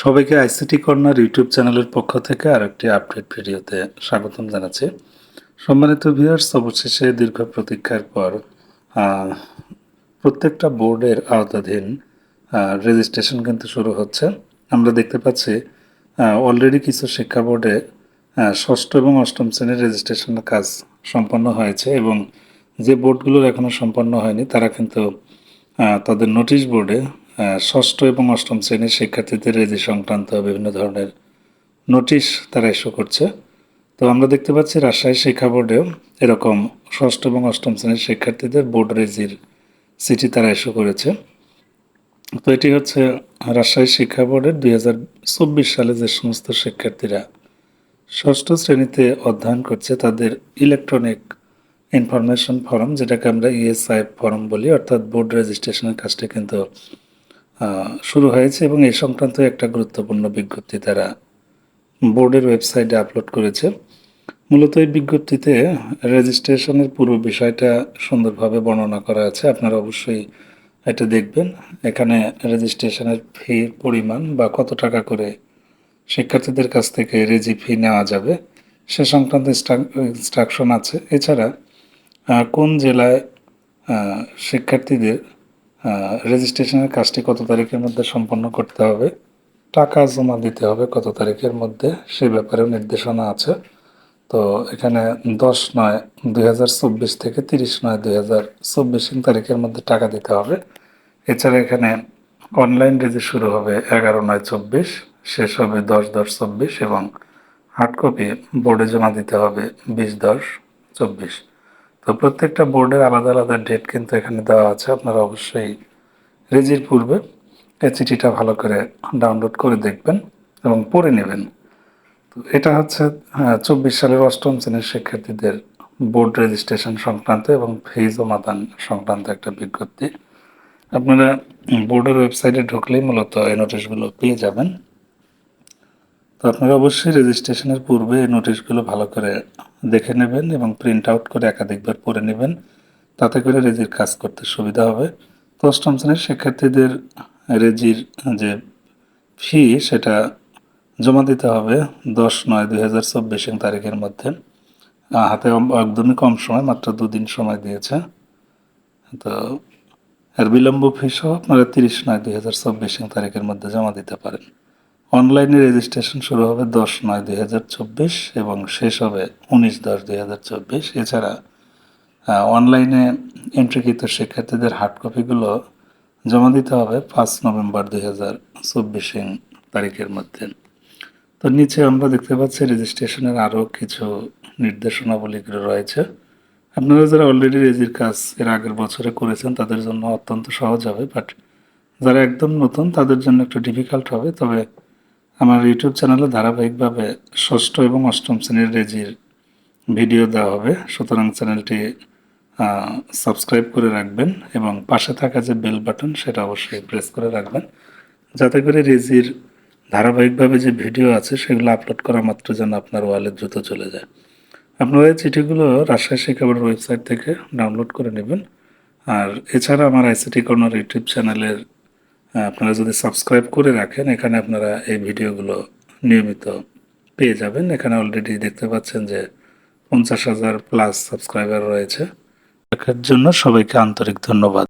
সবাইকে ICT corner YouTube চ্যানেলের পক্ষ থেকে আরেকটি আপডেট ভিডিওতে স্বাগতম জানাচ্ছি। সম্মানিত ভিউয়ার্স, অবশেষে দীর্ঘ প্রতীক্ষার পর প্রত্যেকটা বোর্ডের আওতাধীন রেজিস্ট্রেশন কিন্তু শুরু হচ্ছে। আমরা দেখতে পাচ্ছি অলরেডি কিছু শিক্ষা বোর্ডে ষষ্ঠ এবং অষ্টম শ্রেণির রেজিস্ট্রেশনের কাজ সম্পন্ন হয়েছে এবং যে বোর্ডগুলোর এখনও সম্পন্ন হয়নি, তারা কিন্তু তাদের নোটিশ বোর্ডে ষষ্ঠ এবং অষ্টম শ্রেণির শিক্ষার্থীদের রেজি সংক্রান্ত বিভিন্ন ধরনের নোটিশ তারা ইস্যু করছে। তো আমরা দেখতে পাচ্ছি রাজশাহী শিক্ষা বোর্ডেও এরকম ষষ্ঠ এবং অষ্টম শ্রেণির শিক্ষার্থীদের বোর্ড রেজির চিঠি তারা ইস্যু করেছে। তো এটি হচ্ছে রাজশাহী শিক্ষা বোর্ডের দুই হাজার চব্বিশ সালে যে সমস্ত শিক্ষার্থীরা ষষ্ঠ শ্রেণীতে অধ্যয়ন করছে তাদের ইলেকট্রনিক ইনফরমেশন ফর্ম, যেটাকে আমরা ইএসআই ফর্ম বলি, অর্থাৎ বোর্ড রেজিস্ট্রেশনের কাজটি কিন্তু শুরু হয়েছে এবং এই সংক্রান্ত একটা গুরুত্বপূর্ণ বিজ্ঞপ্তি তারা বোর্ডের ওয়েবসাইটে আপলোড করেছে। মূলত এই বিজ্ঞপ্তিতে রেজিস্ট্রেশনের পুরো বিষয়টা সুন্দরভাবে বর্ণনা করা আছে। আপনারা অবশ্যই এটা দেখবেন। এখানে রেজিস্ট্রেশনের ফির পরিমাণ বা কত টাকা করে শিক্ষার্থীদের কাছ থেকে রেজি ফি নেওয়া যাবে, সে সংক্রান্ত ইনস্ট্রাকশন আছে। এছাড়া কোন জেলায় শিক্ষার্থীদের রেজিস্ট্রেশনের কাজটি কত তারিখের মধ্যে সম্পন্ন করতে হবে, টাকা জমা দিতে হবে কত তারিখের মধ্যে সে ব্যাপারেও নির্দেশনা আছে। তো এখানে দশ নয় দুই থেকে তিরিশ নয় দুই হাজার তারিখের মধ্যে টাকা দিতে হবে। এছাড়া এখানে অনলাইন রেজি শুরু হবে এগারো নয় চব্বিশ, শেষ হবে দশ দশ চব্বিশ এবং হার্ড কপি বোর্ডে জমা দিতে হবে বিশ দশ চব্বিশ। তো প্রত্যেকটা বোর্ডের আলাদা আলাদা ডেট কিন্তু এখানে দেওয়া আছে, আপনারা অবশ্যই রেজির পূর্বে এই চিঠিটা ভালো করে ডাউনলোড করে দেখবেন এবং পড়ে নেবেন। তো এটা হচ্ছে চব্বিশ সালের অষ্টম শ্রেণির শিক্ষার্থীদের বোর্ড রেজিস্ট্রেশন সংক্রান্ত এবং ফি জমাদান সংক্রান্ত একটা বিজ্ঞপ্তি। আপনারা বোর্ডের ওয়েবসাইটে ঢুকলেই মূলত এই নোটিশগুলো পেয়ে যাবেন। তো আপনারা অবশ্যই রেজিস্ট্রেশনের পূর্বে এই নোটিশগুলো ভালো করে দেখে নেবেন এবং প্রিন্ট আউট করে একাধিকবার পড়ে নেবেন। তাতে করে রেজির কাজ করতে সুবিধা হবে। তো অষ্টম শ্রেণির শিক্ষার্থীদের রেজির যে ফি সেটা জমা দিতে হবে দশ নয় দুই হাজার চব্বিশ তারিখের মধ্যে। হাতে একদমই কম সময়, মাত্র দুদিন সময় দিয়েছে। তো এর বিলম্ব ফি সহ আপনারা তিরিশ নয় দুই হাজার চব্বিশ তারিখের মধ্যে জমা দিতে পারেন। অনলাইনে রেজিস্ট্রেশন শুরু হবে দশ নয় দুই হাজার চব্বিশ এবং শেষ হবে উনিশ দশ দুই হাজার চব্বিশ। এছাড়া অনলাইনে এন্ট্রিকৃত শিক্ষার্থীদের হার্ড কপিগুলো জমা দিতে হবে পাঁচ নভেম্বর দুই হাজার চব্বিশ তারিখের মধ্যে। তো নিচে আমরা দেখতে পাচ্ছি রেজিস্ট্রেশনের আরও কিছু নির্দেশনাবলীগুলো রয়েছে। আপনারা যারা অলরেডি রেজির কাজ এর আগের বছরে করেছেন, তাদের জন্য অত্যন্ত সহজ হবে বাট যারা একদম নতুন, তাদের জন্য একটু ডিফিকাল্ট হবে। তবে আমার ইউটিউব চ্যানেলে ধারাবাহিকভাবে ষষ্ঠ এবং অষ্টম শ্রেণির রেজির ভিডিও দেওয়া হবে। সুতরাং চ্যানেলটি সাবস্ক্রাইব করে রাখবেন এবং পাশে থাকা যে বেল বাটন, সেটা অবশ্যই প্রেস করে রাখবেন। যাতে করে রেজির ধারাবাহিকভাবে যে ভিডিও আছে, সেগুলো আপলোড করা মাত্র যেন আপনার ওয়ালে দ্রুত চলে যায়। আপনারা এই চিঠিগুলো রাজশাহী শিক্ষা বোর্ডের ওয়েবসাইট থেকে ডাউনলোড করে নেবেন। আর এছাড়া আমার আইসিটি কর্নার ইউটিউব চ্যানেলের আপনারা যদি সাবস্ক্রাইব করে রাখেন, এখানে আপনারা এই ভিডিওগুলো নিয়মিত পেয়ে যাবেন। এখানে অলরেডি দেখতে পাচ্ছেন যে পঞ্চাশ হাজার প্লাস সাবস্ক্রাইবার রয়েছে। দেখার জন্য সবাইকে আন্তরিক ধন্যবাদ।